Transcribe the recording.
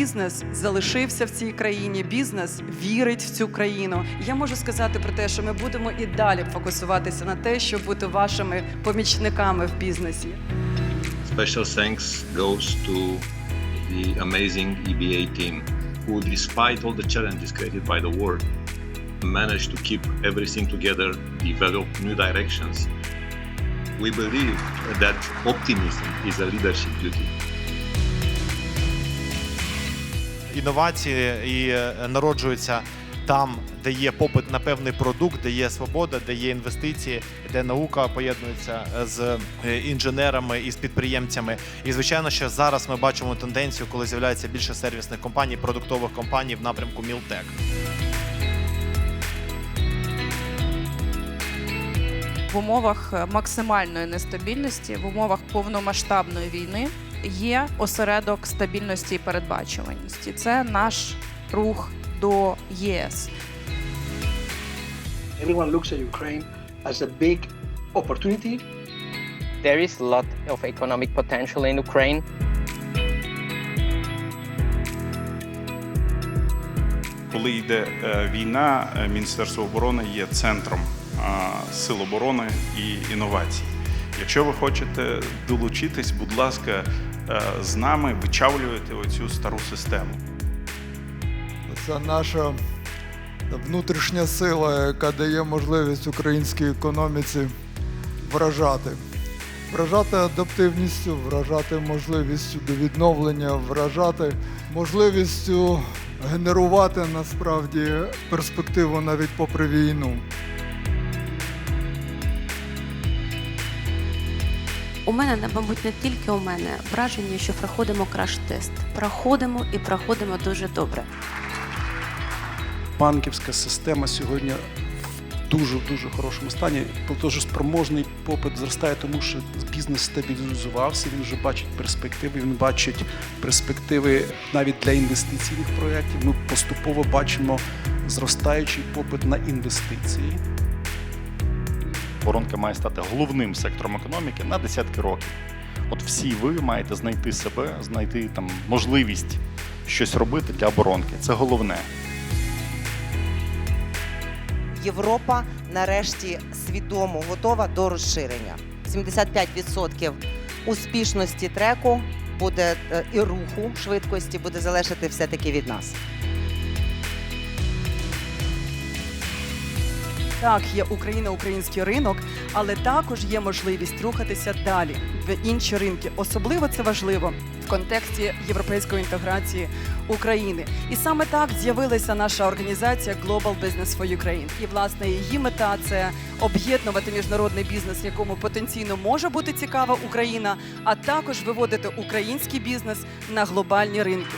бізнес залишився в цій країні. Бізнес вірить в цю країну. Я можу сказати про те, що ми будемо і далі фокусуватися на те, щоб бути вашими помічниками в бізнесі. Special thanks goes to the amazing EBA team, who, despite all the challenges created by the war, managed to keep everything together, develop new directions. We believe that optimism is a leadership duty. Інновації і е, народжуються там, де є попит на певний продукт, де є свобода, де є інвестиції, де наука поєднується з е, інженерами і з підприємцями. І звичайно, що зараз ми бачимо тенденцію, коли з'являється більше сервісних компаній, продуктових компаній в напрямку Мілтек. в умовах е, максимальної нестабільності, в умовах повномасштабної війни є осередок стабільності і передбачуваності. Це наш рух до ЄС. Everyone looks at Ukraine as a big opportunity There is a lot of economic potential in Ukraine. Коли йде е, війна, е, Міністерство оборони є центром е, сил оборони і інновацій. Якщо ви хочете долучитись, будь ласка, з нами вичавлюєте оцю стару систему. Це наша внутрішня сила, яка дає можливість українській економіці вражати. Вражати адаптивністю, вражати можливістю до відновлення, вражати можливістю генерувати насправді перспективу навіть попри війну. У мене, мабуть, не тільки у мене враження, що проходимо краш-тест. Проходимо і проходимо дуже добре. банківська система сьогодні в дуже дуже хорошому стані. Платежоспроможний попит зростає, тому що бізнес стабілізувався. Він вже бачить перспективи. Він бачить перспективи навіть для інвестиційних проєктів. Ми поступово бачимо зростаючий попит на інвестиції. Оборонка має стати головним сектором економіки на десятки років. От всі ви маєте знайти себе, знайти там можливість щось робити для оборонки. Це головне. Європа нарешті свідомо готова до розширення. 75% успішності треку буде е, і руху швидкості буде залежати все-таки від нас. Так, є Україна, український ринок, але також є можливість рухатися далі в інші ринки. Особливо це важливо в контексті європейської інтеграції України. І саме так з'явилася наша організація Global Business for Ukraine. І власне її мета це об'єднувати міжнародний бізнес, якому потенційно може бути цікава Україна, а також виводити український бізнес на глобальні ринки.